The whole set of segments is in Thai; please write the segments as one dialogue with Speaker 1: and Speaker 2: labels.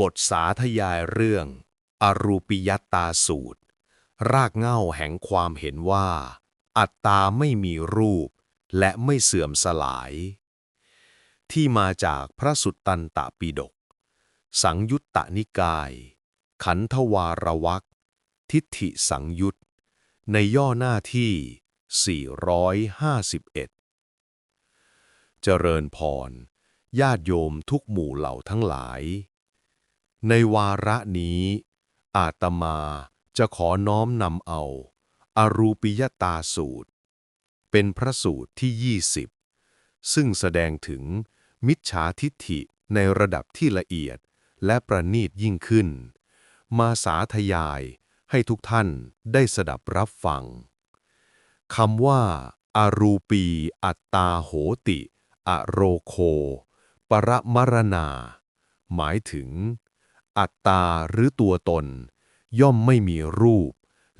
Speaker 1: บทสาธยายเรื่อง อรูปิยตตาสูตร รากเง้าแห่งความเห็นว่า อัตตาไม่มีรูป และไม่เสื่อมสลาย ที่มาจากพระสุตตันตปิฎกสังยุตตนิกาย ขันธวารวักทิฏฐิสังยุตในย่อหน้าที่ 451 เจริญพร ญาติโยมทุกหมู่เหล่าทั้งหลาย ในวาระนี้ อาตมาจะขอน้อมนำเอา อรูปิยตาสูตร เป็นพระสูตรที่ 20 ซึ่งแสดงถึงมิจฉาทิฏฐิในระดับที่ละเอียดและประณีตยิ่งขึ้น มาสาธยายให้ทุกท่านได้สดับรับฟังคำว่าอารูปี อัตตาโหติ อโรโค ปรมรณา หมายถึง อัตตาหรือตัวตน ย่อมไม่มีรูป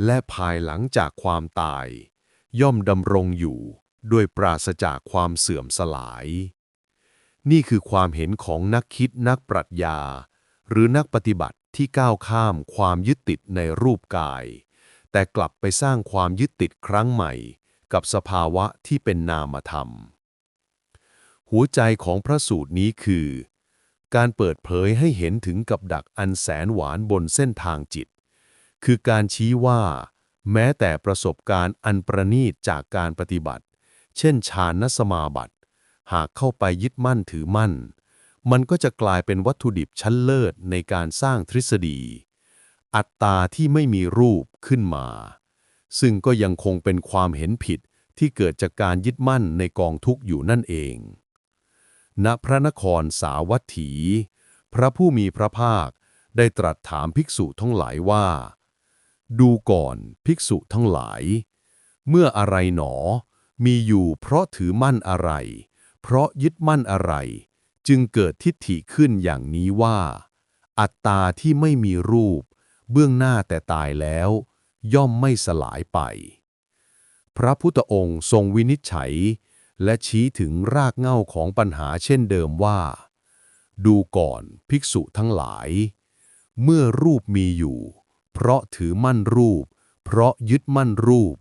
Speaker 1: และภายหลังจากความตาย ย่อมดำรงอยู่ด้วยปราศจากความเสื่อมสลาย นี่คือความเห็นของนักคิดนักปรัชญา หรือนักปฏิบัติที่ก้าวข้ามความยึดติดในรูปกาย แต่กลับไปสร้างความยึดติดครั้งใหม่ กับสภาวะที่เป็นนามธรรม หัวใจของพระสูตรนี้คือ การเปิดเผยให้เห็นถึงกับดักอันแสนหวานบนเส้นทางจิต คือการชี้ว่า แม้แต่ประสบการณ์อันประณีตจากการปฏิบัติ เช่นฌานสมาบัติ หากเข้าไปยึดมั่นถือมั่น มันก็จะกลายเป็นวัตถุดิบชั้นเลิศในการสร้างทฤษฎี อัตตาที่ไม่มีรูปขึ้นมา ซึ่งก็ยังคงเป็นความเห็นผิดที่เกิดจากการยึดมั่นในกองทุกข์อยู่นั่นเอง ณพระนครสาวัตถี พระผู้มีพระภาคได้ตรัสถามภิกษุทั้งหลายว่า ดูก่อนภิกษุทั้งหลาย เมื่ออะไรหนอ มีอยู่เพราะถือมั่นอะไร เพราะยึดมั่นอะไร จึงเกิดทิฏฐิขึ้นอย่างนี้ว่า อัตตาที่ไม่มีรูป เบื้องหน้าแต่ตายแล้ว ย่อมไม่สลายไป พระพุทธองค์ทรงวินิจฉัย และชี้ถึงรากเหง้าของปัญหาเช่นเดิมว่า ดูก่อนภิกษุทั้งหลาย เมื่อรูปมีอยู่ เพราะถือมั่นรูป เพราะยึดมั่นรูป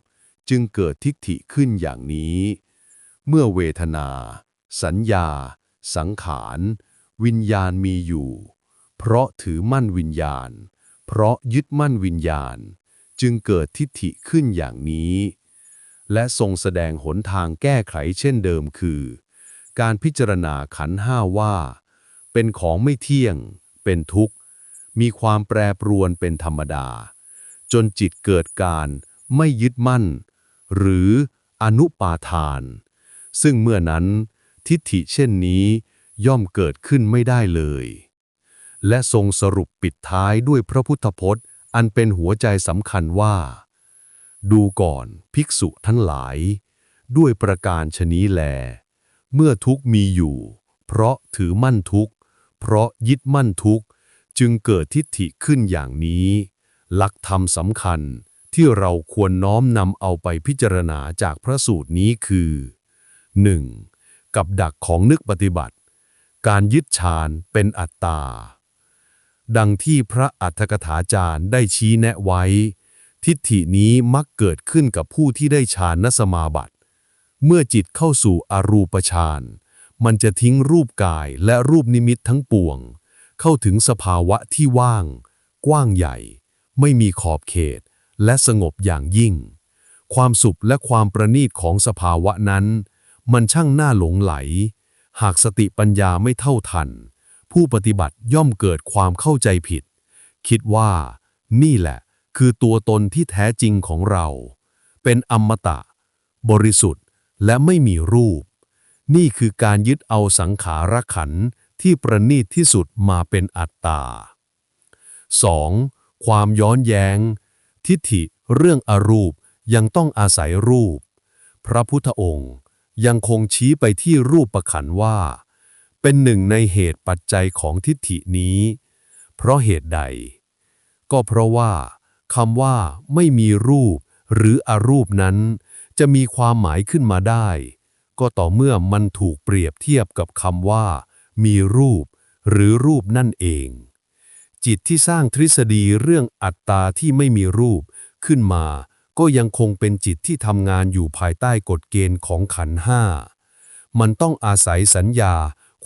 Speaker 1: จึงเกิดทิฏฐิขึ้นอย่างนี้ เมื่อเวทนา สัญญา สังขาร วิญญาณมีอยู่ เพราะถือมั่นวิญญาณ เพราะยึดมั่นวิญญาณ จึงเกิดทิฏฐิขึ้นอย่างนี้ และทรงแสดงหนทางแก้ไขเช่นเดิมคือ การพิจารณาขันห้าว่า เป็นของไม่เที่ยง เป็นทุกข์ มีความแปรปรวนเป็นธรรมดา จนจิตเกิดการไม่ยึดมั่น หรืออนุปาทาน ซึ่งเมื่อนั้น ทิฏฐิเช่นนี้ย่อมเกิดขึ้นไม่ได้เลย และทรงสรุปปิดท้ายด้วยพระพุทธพจน์ อันเป็นหัวใจสำคัญว่า ดูก่อนภิกษุทั้งหลาย ด้วยประการชนี้แล เมื่อทุกมีอยู่ เพราะถือมั่นทุกเพราะยึดมั่นทุกจึงเกิดทิฏฐิขึ้นอย่างนี้ หลักธรรมสำคัญที่เราควรน้อมนำเอาไปพิจารณาจากพระสูตรนี้คือ 1. กับดักของนึกปฏิบัติ การยึดฌานเป็นอัตตา ดังที่พระอัฏฐกถาจารย์ได้ชี้แนะไว้ ทิฏฐินี้มักเกิดขึ้นกับผู้ที่ได้ฌานสมาบัติ เมื่อจิตเข้าสู่อรูปฌาน มันจะทิ้งรูปกายและรูปนิมิตทั้งปวง เข้าถึงสภาวะที่ว่าง กว้างใหญ่ ไม่มีขอบเขต และสงบอย่างยิ่ง ความสุขและความประณีตของสภาวะนั้น มันช่างน่าหลงไหล หากสติปัญญาไม่เท่าทัน ผู้ปฏิบัติย่อมเกิดความเข้าใจผิด คิดว่า นี่แหละ คือตัวตนที่แท้จริงของเรา เป็นอมตะ บริสุทธิ์และไม่มีรูป นี่คือการยึดเอาสังขารขันที่ประณีตที่สุดมาเป็นอัตตา 2. ความย้อนแย้ง ทิฏฐิเรื่องอรูปยังต้องอาศัยรูป พระพุทธองค์ยังคงชี้ไปที่รูปประขันว่า เป็นหนึ่งในเหตุปัจจัยของทิฏฐินี้ เพราะเหตุใด ก็เพราะว่า คำว่าไม่มีรูป หรืออรูปนั้น จะมีความหมายขึ้นมาได้ ก็ต่อเมื่อมันถูกเปรียบเทียบกับคำว่า มีรูป หรือรูปนั่นเอง
Speaker 2: จิตที่สร้างทฤษฎีเรื่องอัตตาที่ไม่มีรูปขึ้นมา ก็ยังคงเป็นจิตที่ทำงานอยู่ภายใต้กฎเกณฑ์ของขันห้ามันต้องอาศัยสัญญา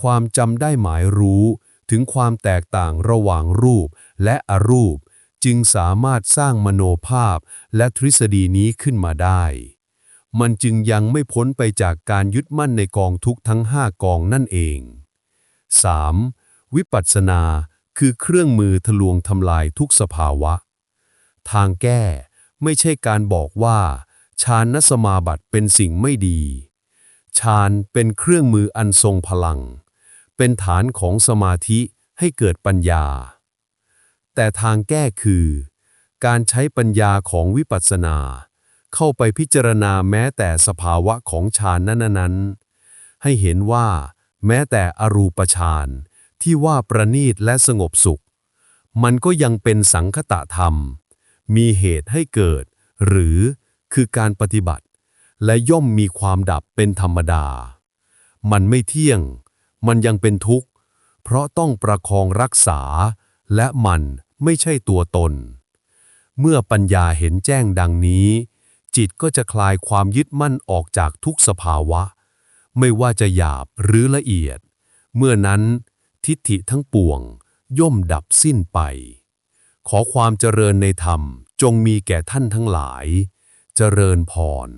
Speaker 2: ความจำได้หมายรู้ ถึงความแตกต่างระหว่างรูปและอรูป จึงสามารถสร้างมโนภาพและทฤษฎีนี้ขึ้นมาได้ มันจึงยังไม่พ้นไปจากการยึดมั่นในกองทุกทั้งห้ากองนั่นเอง 3. วิปัสสนาคือเครื่องมือทะลวงทำลายทุกสภาวะ ทางแก้ไม่ใช่การบอกว่าฌานสมาบัติเป็นสิ่งไม่ดีฌานเป็นเครื่องมืออันทรงพลัง เป็นฐานของสมาธิให้เกิดปัญญา แต่ทางแก้คือ การใช้ปัญญาของวิปัสสนา เข้าไปพิจารณาแม้แต่สภาวะของฌานนั้นๆ ให้เห็นว่า แม้แต่อรูปฌานที่ว่าประณีตและสงบสุข มันก็ยังเป็นสังคตะธรรม มีเหตุให้เกิด หรือคือการปฏิบัติ และย่อมมีความดับเป็นธรรมดา มันไม่เที่ยง มันยังเป็นทุกข์ เพราะต้องประคองรักษา และมันไม่ใช่ตัวตน เมื่อปัญญาเห็นแจ้งดังนี้ จิตก็จะคลายความยึดมั่นออกจากทุกสภาวะ ไม่ว่าจะหยาบหรือละเอียด เมื่อนั้นทิฏฐิทั้งปวง ย่อมดับสิ้นไป ขอความเจริญในธรรมจงมีแก่ท่านทั้งหลาย เจริญพร